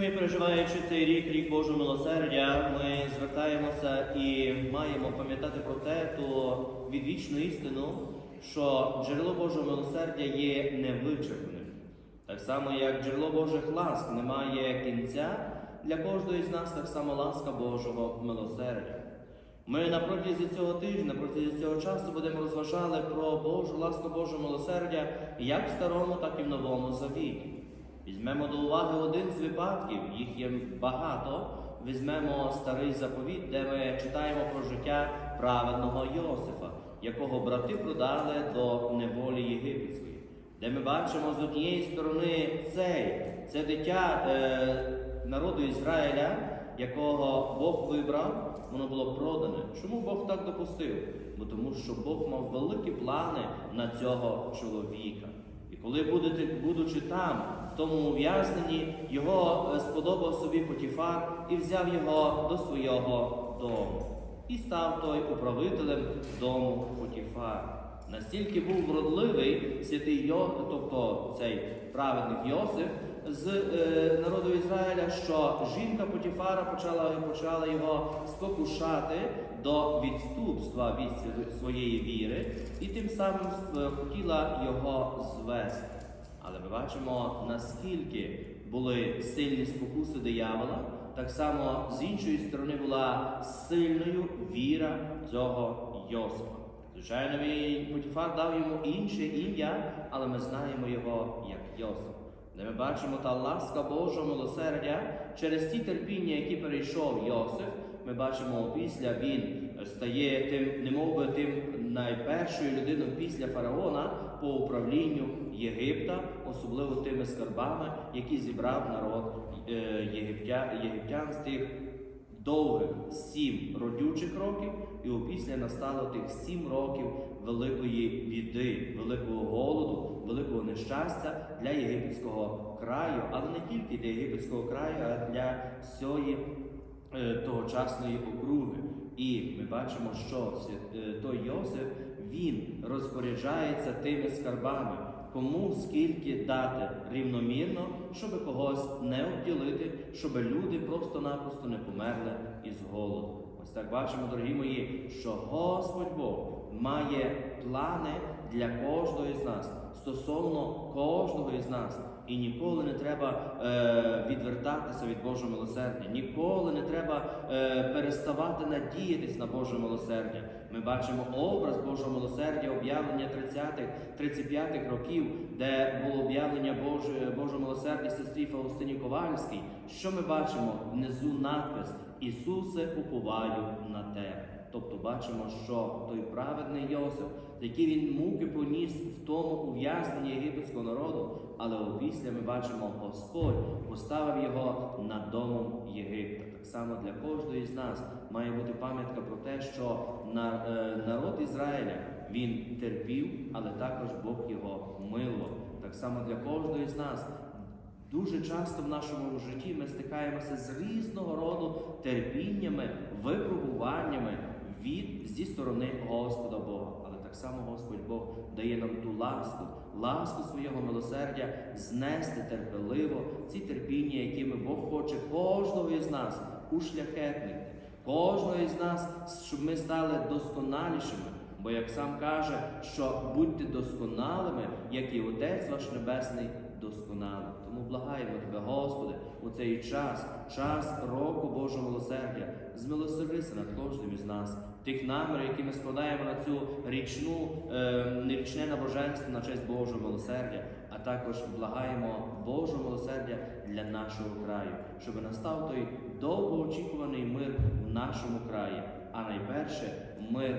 ми, переживаючи цей рік, рік Божого милосердя, ми звертаємося і маємо пам'ятати про те, ту відвічну істину, що джерело Божого милосердя є невичерпним. Так само, як джерело Божих ласк не має кінця, для кожного з нас так само ласка Божого милосердя. Ми на протязі цього тижня, на цього часу будемо розважали про Божу ласку Божого милосердя як в старому, так і в новому завіті. Візьмемо до уваги один з випадків, їх є багато. Візьмемо старий заповіт, де ми читаємо про життя праведного Йосифа, якого брати продали до неволі єгипетської, де ми бачимо з однієї сторони цей, це дитя е, народу Ізраїля, якого Бог вибрав, воно було продане. Чому Бог так допустив? Бо тому, що Бог мав великі плани на цього чоловіка. І коли будете, будучи там, тому ув'язненні, його е, сподобав собі Потіфар і взяв його до свого дому. І став той управителем дому Потіфара. Настільки був вродливий святий Йо, тобто цей праведник Йосиф з е, народу Ізраїля, що жінка Потіфара почала, почала його спокушати до відступства від своєї віри і тим самим е, хотіла його звести. Але ми бачимо, наскільки були сильні спокуси диявола, так само з іншої сторони була сильною віра цього Йосифа. Звичайно, він Потіфар дав йому інше ім'я, але ми знаємо його як Йосиф. Де ми бачимо та ласка Божого милосердя через ті терпіння, які перейшов Йосиф, ми бачимо після він стає тим, немов би тим найпершою людиною після фараона по управлінню Єгипта, особливо тими скарбами, які зібрав народ е, єгиптя, єгиптян з тих довгих сім родючих років, і опісля настало тих сім років великої біди, великого голоду, великого нещастя для єгипетського краю, але не тільки для єгипетського краю, а для всієї е, тогочасної округи. І ми бачимо, що е, той Йосиф він розпоряджається тими скарбами, кому скільки дати рівномірно, щоб когось не обділити, щоб люди просто-напросто не померли із голоду. Ось так бачимо, дорогі мої, що Господь Бог має плани для кожного із нас стосовно кожного із нас. І ніколи не треба е, відвертатися від Божого милосердя, ніколи не треба е, переставати надіятись на Боже милосердя. Ми бачимо образ Божого милосердя, об'явлення 30-х, 35-х років, де було об'явлення Боже, Божого милосердя сестрі Фаустині Ковальській. Що ми бачимо? Внизу надпис Ісусе, уповаю на тебе. Тобто бачимо, що той праведний Йосиф, які він муки поніс в тому ув'язненні єгипетського народу, але опісля ми бачимо, Господь поставив його над домом Єгипта. Так само для кожного з нас має бути пам'ятка про те, що е, народ Ізраїля він терпів, але також Бог його милував. Так само для кожного з нас Дуже часто в нашому житті ми стикаємося з різного роду терпіннями, випробуваннями від зі сторони Господа Бога. Але так само Господь Бог дає нам ту ласку, ласку свого милосердя знести терпеливо ці терпіння, якими Бог хоче кожного із нас ушляхетнити, кожного із нас, щоб ми стали досконалішими. Бо як сам каже, що будьте досконалими, як і Отець ваш Небесний досконалий. Тому благаємо Тебе, Господи, у цей час, час року Божого милосердя, змилосердися над кожним із нас, тих намірів, які ми складаємо на цю річну, е, нерічне набоженство на честь Божого милосердя, а також благаємо Божого милосердя для нашого краю, щоб настав той довгоочікуваний мир в нашому краї, а найперше мир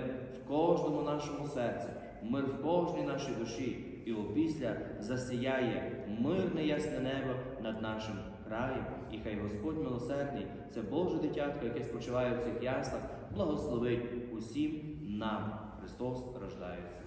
кожному нашому серці, мир в кожній нашій душі. І опісля засіяє мирне ясне небо над нашим краєм, і хай Господь милосердний, це Боже дитятко, яке спочиває в цих яслах, благословить усім нам. Христос рождається.